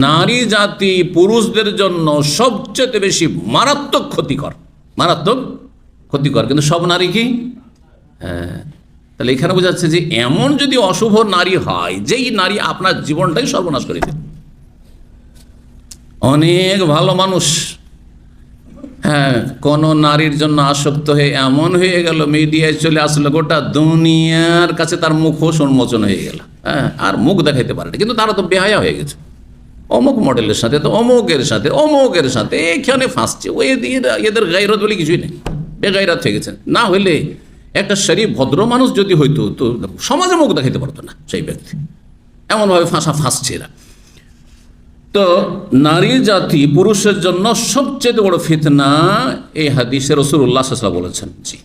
নারী, জাতি, পুরুষদের জন্য সবচেয়ে বেশি মারাত্মক ক্ষতিকর। মারাত্মক ক্ষতিকর। কিন্তু সব নারী কি? হ্যাঁ। তাহলে এখানে বোঝাচ্ছে যে এমন যদি অশুভ নারী হয়, যেই নারী আপনার জীবনটাই সর্বনাশ করে দেবে অনেক ভালো মানুষ। হ্যাঁ কোন নারীর জন্য আসক্ত হয়ে এমন হয়ে গেল, মিডিয়ায় চলে আসলো, গোটা দুনিয়ার কাছে তার মুখোশ উন্মোচন হয়ে গেল। হ্যাঁ আর মুখ দেখাইতে পারে কিন্তু তারা তো বেহায়া হয়ে গেছে। অমুক মডেলের সাথে, তো অমুকের সাথে অমুকের সাথে, এখানে ফাঁসছে। ও এদের গাইরত বলে কিছুই নেই। বেগাইরাত হয়ে গেছে না হইলে একটা শরীফ ভদ্র মানুষ যদি হইতো, তো সমাজে মুখ দেখাইতে পারতো না সেই ব্যক্তি। এমনভাবে ফাঁসা ফাঁসছে এরা। তো নারী জাতি পুরুষের জন্য সবচেয়ে বড় ফিতনা এই হাদিসে রসুল্লাহ সাল্লাম বলেছেন। জি।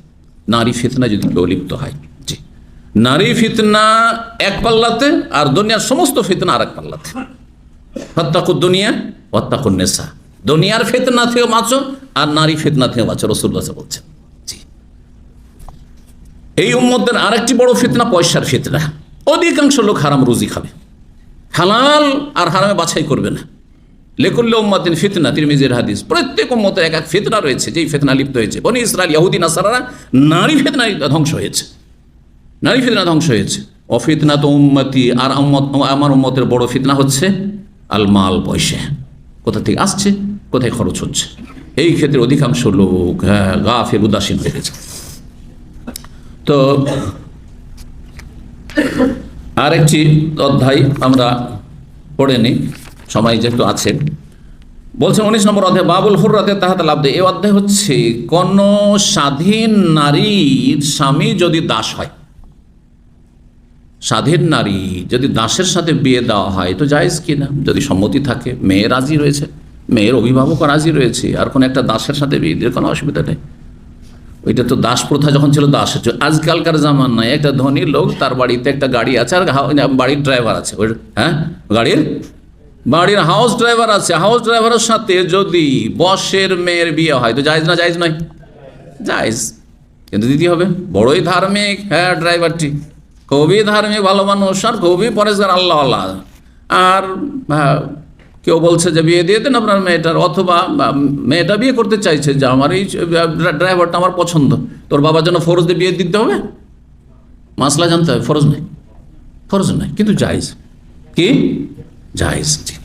নারী ফিতনা যদি কেউ লিপ্ত হয়, জি। নারী ফিতনা এক পাল্লাতে আর দুনিয়ার সমস্ত ফিতনা আর এক পাল্লাতে। হত্যাকুর দুনিয়ার ফিতনা বাঁচো, আর নারী ফিতনা বাঁচো রসুল্লাহ এই উম্মদের আরেকটি বড় ফিতনা পয়সার ফিতনা। অধিকাংশ লোক হারাম রুজি খাবে। হালাল আর হারামে বাছাই করবে না। লেকুল্লে উম্মাদিন ফিতনা হাদিস, প্রত্যেক উম্মতের এক এক রয়েছে, যেই ফিতনা লিপ্ত হয়েছে। বনি আসারারা নারী ফিতনা ধ্বংস হয়েছে। নারী ফিতনা ধ্বংস হয়েছে। অফিতনা তো উম্মতি, আর আমার উম্মতের বড় ফিতনা হচ্ছে আল মাল পয়সা কোথা থেকে আসছে? কোথায় খরচ হচ্ছে? এই ক্ষেত্রে অধিকাংশ লোক হ্যাঁ গা ফের উদাসীন হয়ে গেছে। তো আরেকটি অধ্যায় আমরা পড়ে নিই। সময় যেহেতু আছে। বলছে উনিশ নম্বর অধ্যায়, বাবুল হুররাতে তাহাতে লাভ দেয়। এই অধ্যায় হচ্ছে, কোন স্বাধীন নারীর স্বামী যদি দাস হয় স্বাধীন নারী যদি দাসের সাথে বিয়ে দেওয়া হয়, তো জায়েজ কিনা যদি সম্মতি থাকে, মেয়ে রাজি রয়েছে, মেয়ের অভিভাবক রাজি রয়েছে, আর কোনো একটা দাসের সাথে বিয়ে দিয়ে কোনো অসুবিধা নেই। ওইটা তো দাস প্রথা যখন ছিল দাস আজকালকার জামান নয় একটা ধনী লোক, তার বাড়িতে একটা গাড়ি আছে, আর বাড়ির ড্রাইভার আছে। ওই হ্যাঁ? গাড়ির? বাড়ির হাউস ড্রাইভার আছে। হাউস ড্রাইভারের সাথে যদি বসের মেয়ের বিয়ে হয়, তো জায়জ না, জায়জ নয়? জায়জ। কিন্তু দিতে হবে, বড়ই ধার্মিক হ্যাঁ ড্রাইভারটি। খুবই ধার্মিক ভালো মানুষ আর খুবই পরেশগার আল্লাহ আল্লাহ। আর হ্যাঁ, কেউ বলছে যে বিয়ে দিয়ে দেন আপনার মেয়েটার অথবা মেয়েটা বিয়ে করতে চাইছে যে আমার এই ড্রাইভারটা আমার পছন্দ। তোর বাবার জন্য ফরজ দিয়ে বিয়ে দিতে হবে? মাসলা জানতে হবে ফরজ নেই। ফরজ নেই কিন্তু জায়জ। কি? জায়জ জি।